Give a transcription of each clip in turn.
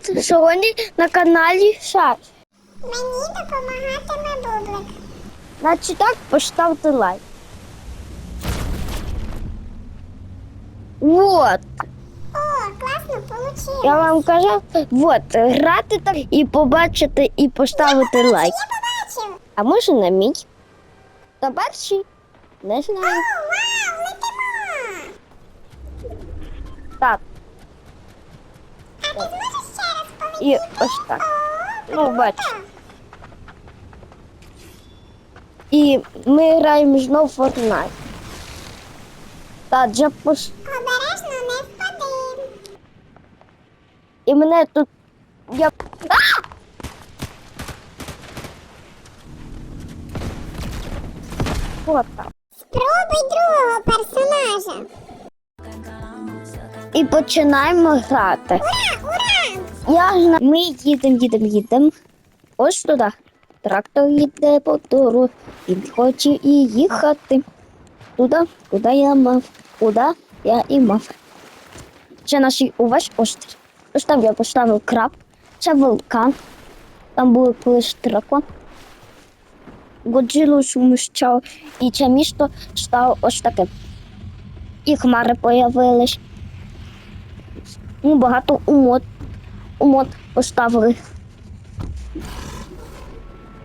Привіт! Сьогодні на каналі Шар. Мені допомагатиме бублик. Значить так, поставте лайк. Вот, О, класно получилось. я вам казав, вот, грати так і побачити, і поставити лайк. Я побачив. А може на мій? Та перший? Не О, вау, летимо. Так, А ти і ось так. Ну, бач. І ми граємо знов в Fortnite. Та вже пос... Обережно не впади. І мене тут. Я. А! От там. Спробуй другого персонажа. І починаємо грати. Ура, ура! Я. Ми їдемо, їдемо, їдемо. Ось туди. Трактор їде по дору. Він хоче і їхати. Туди, куди я мав, куди я і мав. Це наш увесь острів. Ось там я поставив краб. Це вулкан. Там були колись дракон. Годзілу суміщав. І це місто стало ось таким. І хмари появились. Ну, багато умот, умот поставили.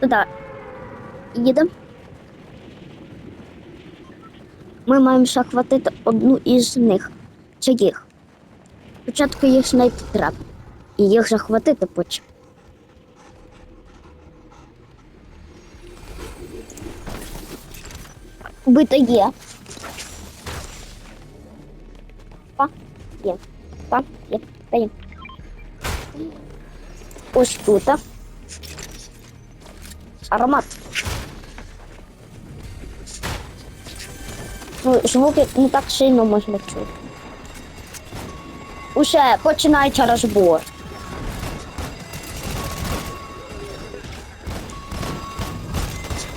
Туди. Їдемо. Ми маємо захватити одну із них. Це їх. Спочатку їх знайти треба. І їх захватити потім. Бита є. Па, є. Па, є. Та є. Ось тут. Аромат. Ну, звуки не так сильно можна чути. Усе, починається розбор.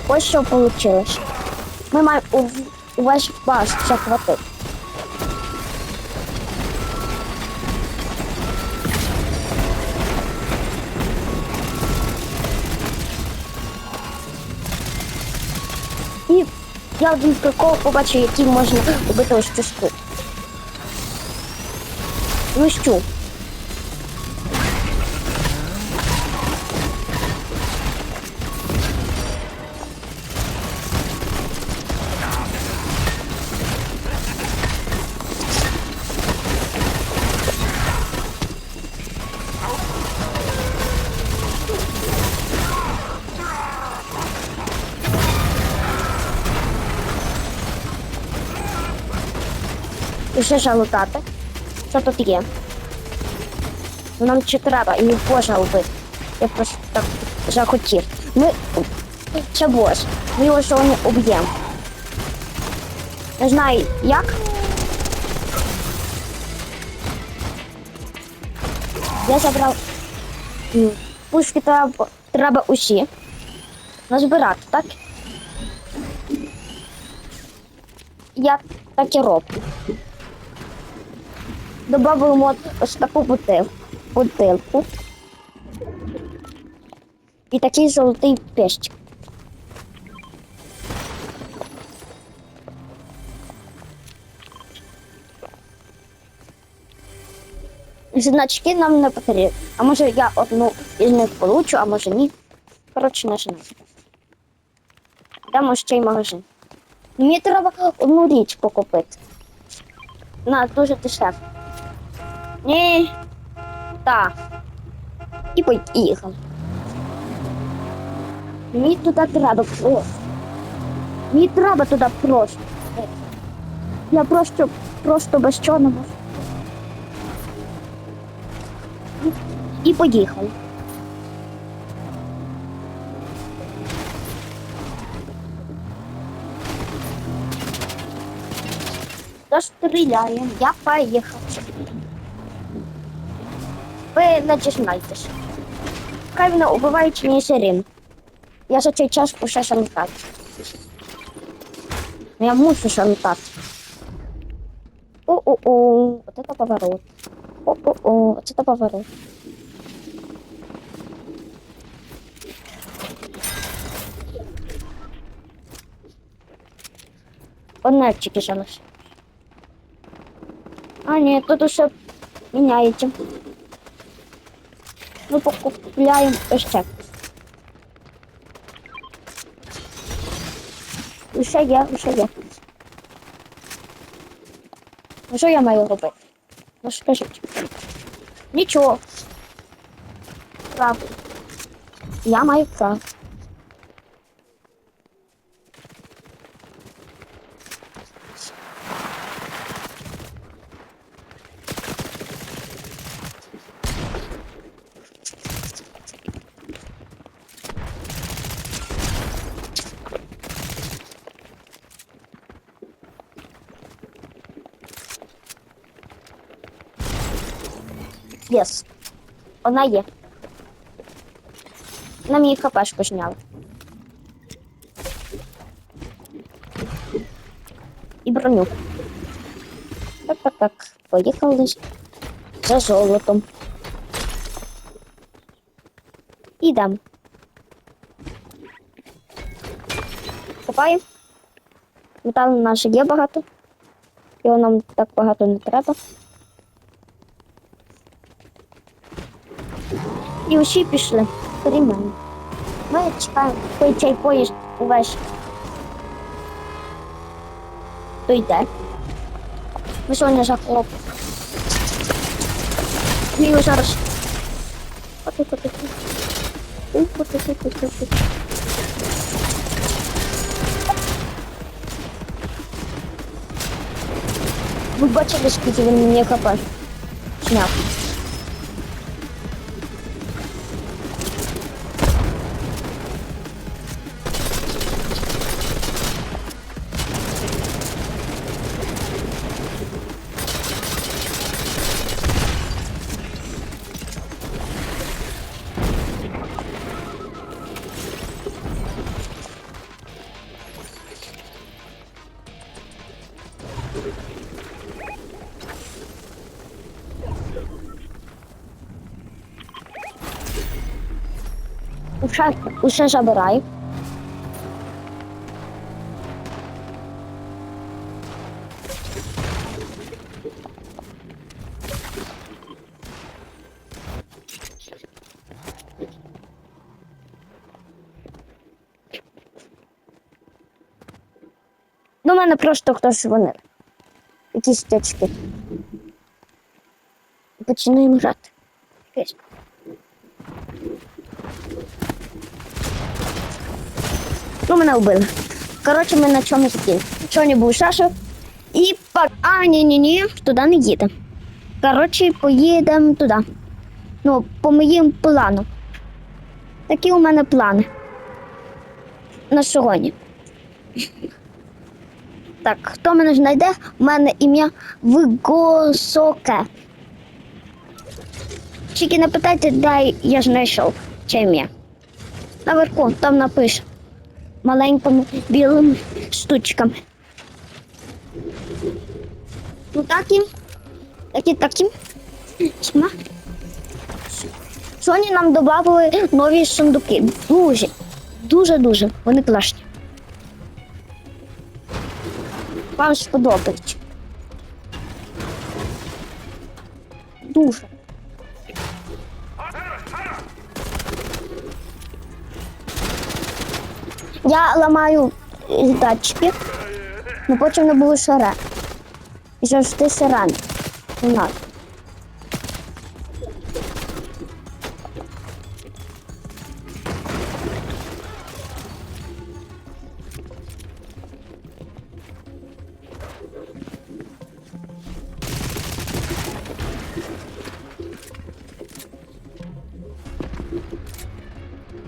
Ось що вийшло. Ми маємо увесь бас захватити. Я один прикол побачив, яким можна убити ось цю штуку. Ну що? І ще жалутати. Що тут є? Ну, Нам чи треба, і не можна вбити. Я просто так захотів. Ми. Це бос. Ми його сьогодні уб'ємо. Не знаю як. Я забрав. Пушки треба, треба усі. Назбирати, так? Я так і роблю. Добавимо ось таку бутилку. І такий золотий пещик. Значки нам не потрібні. А може я одну із них получу, а може ні. Коротше, не знаю. Йдемо ще й магазин. Мені треба одну річ покупити. На, дуже дешево. Ні. Так. І поїхав. Мені туди треба просто. Мені треба туди просто. Я просто, просто без чого не. І поїхав. Розстріляємо. Я поїхав. Вы начізнайтесь. Кайвіна убивають мій сирін. Я за цей час пуше шантат. Я мушу шантат. О-о-о, вот это поворот. О-о-о, вот это поворот. Фонарчики жалось. А, нет, тут уже меняете. Ми покупляємо ще. Ще є, ще є. Ну що я маю робити? Ну скажіть. Нічого. Правда. Я маю право. Єс. Вона є. Нам її хпшку зняли. І броню. Так, так, так. Поїхали за золотом. Ідемо. Копаємо. Металу наш є багато. Його нам так багато не треба. І усі пішли. Крім мене. Ми чекаємо, коли цей поїзд увесь дойде. Ми сьогодні захоп. Ми його зараз. Тихо, тихо. Тихо, тихо, тихо, тихо. Ви бачили, скільки він мені хп зняв? Усе, усе забираю. До мене просто хтось дзвонив. Якісь течки. Починаємо грати. Ну, мене вбили. Коротше, ми на чому закінчили. Сьогодні був Саша. І пак. А, ні, ні, ні, туди не їдемо. Коротше, поїдемо туди. Ну, по моїм плану. Такі у мене плани. На сьогодні. Так, хто мене знайде? У мене ім'я Вигосоке. Тільки не питайте, де я знайшов це ім'я. Наверху, там напише маленькими білими штучками. Ну такі, такі, такі. Sony нам додали нові сундуки. Дуже, дуже-дуже. Вони класні. Вам сподобається. Дуже. Я ламаю датчики, але потім не було сире. І завжди. Не надо.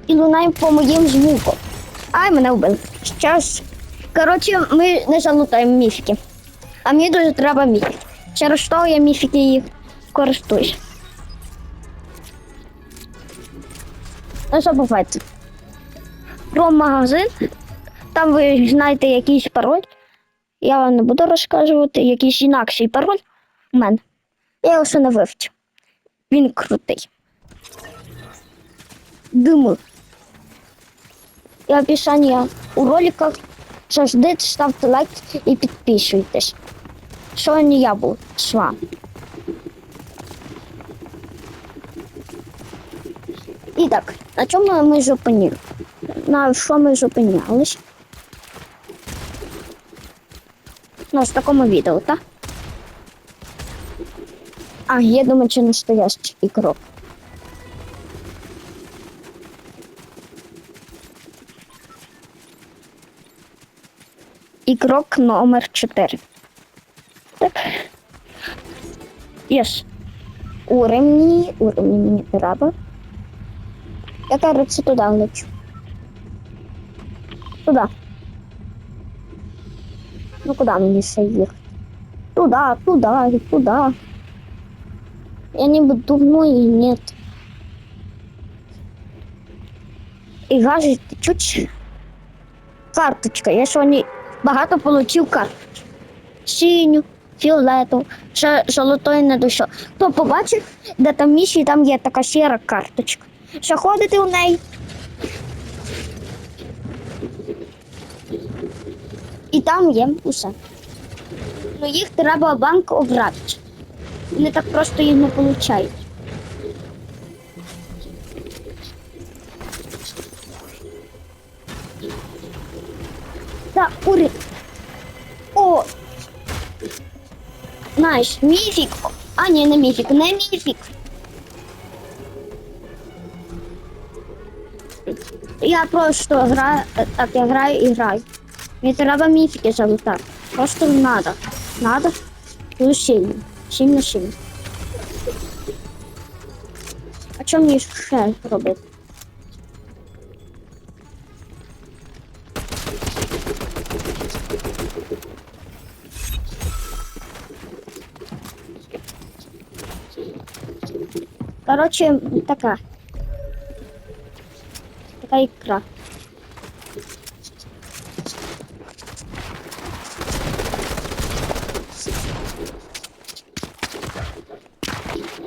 І лунає по моїм звукам. Ай, мене вбили. Щас. Коротше, ми не залутаємо міфіки. А мені дуже треба міфіки. Через що я міфіки їх користуюсь. Не забувайте. Про магазин. Там ви знаєте якийсь пароль. Я вам не буду розказувати, якийсь інакший пароль у мене. Я його ще не вивчив. Він крутий. Диму. И описание у роликов завжди ставте лайк і підписуйтесь. Сьогодні я був вами. І так, на чому ми зупинили? На що ми зупинялись? Ну, в такому відео, так? А, я думаю, це настоящий ігрок. Игрок номер 4. Так. Ешь. Уровни. Уровни мне треба. Я, короче, туда лечу. Туда. Ну куда мне ще Туда, Туда, и туда. Я не буду ну и нет. И гажить чуть. Карточка, я что не... багато получив карточок. Синю, фіолетову, ще золотої не дійшов. Хто побачив, де там місії, там є така сіра карточка. Заходите у неї. І там є усе. Ну їх треба банк обрати. Вони так просто їх не получають. Так, ури. О! Знаєш, міфік. А, ні, не міфік, не міфік. Я просто граю, так, я граю і граю. Мені треба міфіки залутати. Просто надо. Надо. Дуже сильно. Сильно сильно. А що мені ще робити? Короче, така. Така ікра.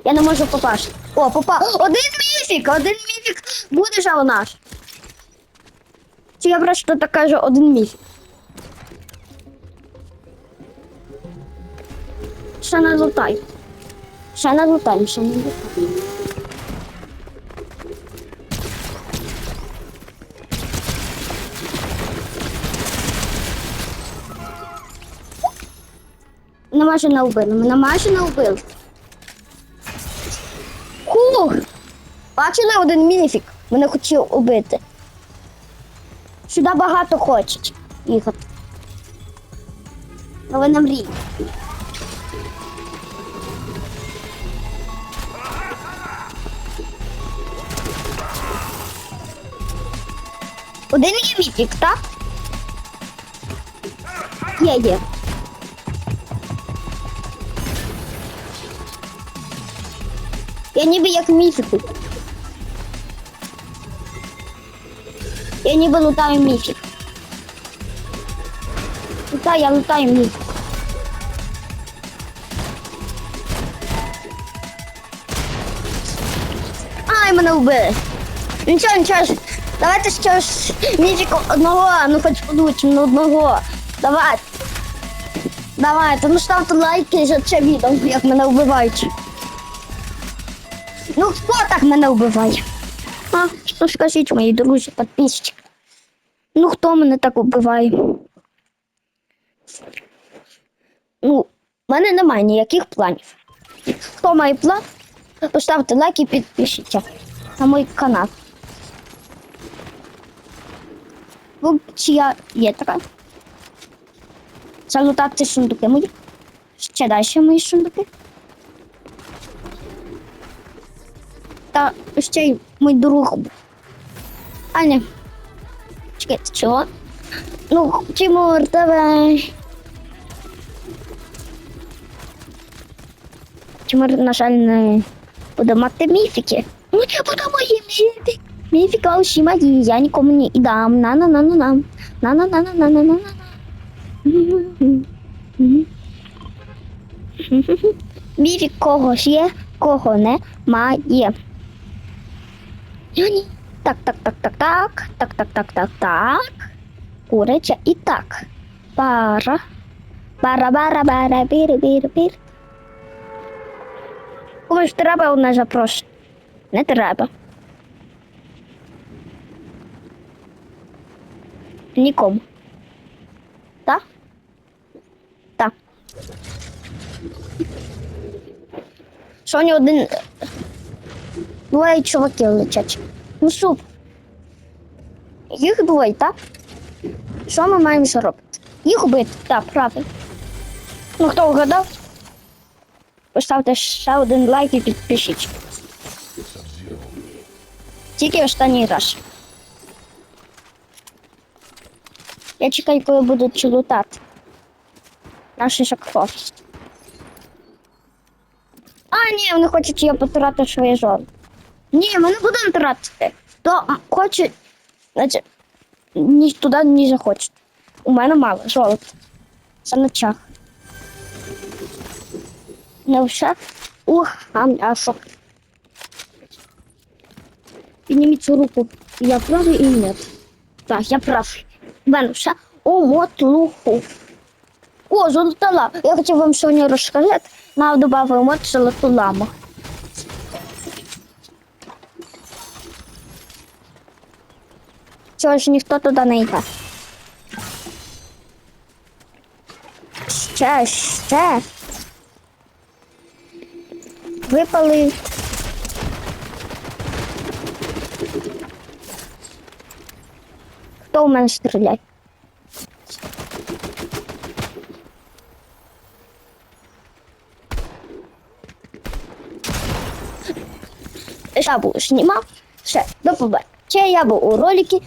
Я не можу попасти. О, попав. Один міфік! Один міфік буде же у нас. Чи я просто так кажу один міфік. Ще не лутай. Ще не лутай, ще не майже не вбили, мене не вбили. Хух! Бачили один мініфік? Мене хотів убити. Сюди багато хочуть їхати. Але не мрій. Один є міфік, так? Є, є. Я ніби як міфіку. Я ніби лутаю міфік. Лутаю, я лутаю міфік. Ай, мене вбили. Нічого, нічого. Давайте ще ж міфік одного, ну хоч получимо ну, одного. Давай. Давайте, ну ставте лайки за це відео, як мене вбивають. Ну хто так мене вбиває? А, що скажіть, мої друзі, підписчики. Ну хто мене так вбиває? Ну, в мене немає ніяких планів. Хто має план? Поставте лайк і підпишіться на мій канал. Ну, чи я є така? Залутати сундуки мої. Ще далі мої сундуки. Та ще й мій друг. А ні. Чекайте, чого? Ну, Тимур, давай. Тимур, на жаль, не буде мати міфіки. Ну, я буду мої міфіки. Усі мої, я нікому не дам. на на на на на на на на на на на на Міфік когось є, кого немає. Ну, ні. Так, так, так, так, так, так, так, так, так, так. куриця. І так. Пара. Бара, бара, бара, бір, бір, бір. Комусь треба одне запрошення. Не треба. Нікому. Так? Так. Соня один. Двоє чуваків летять. Ну суп. Їх двоє, так? Що ми маємо зробити? Їх убити, так, правильно. Ну, хто вгадав? Поставте ще один лайк і підпишіть. Тільки останній раз. Я чекаю, коли будуть лутати. Наш шокфорс. А, ні, вони хочуть, я потратив своє жодо. Ні, ми не будемо тратити. То хоче, значить, ні туди ні захочуть. У мене мало золота. Це на чах. Не все. Ух, а м'ясо. Підніміть цю руку. Я правий і ні. Так, я правий. Все у мотлуху. О, золота лама. Я хотів вам сьогодні розказати. Нам додав мод золоту ламу. Цього ж ніхто туди не йде. Ще, ще. Випали. У мене стріляє? Шабу знімав. Все, до побачення. Я був у ролики.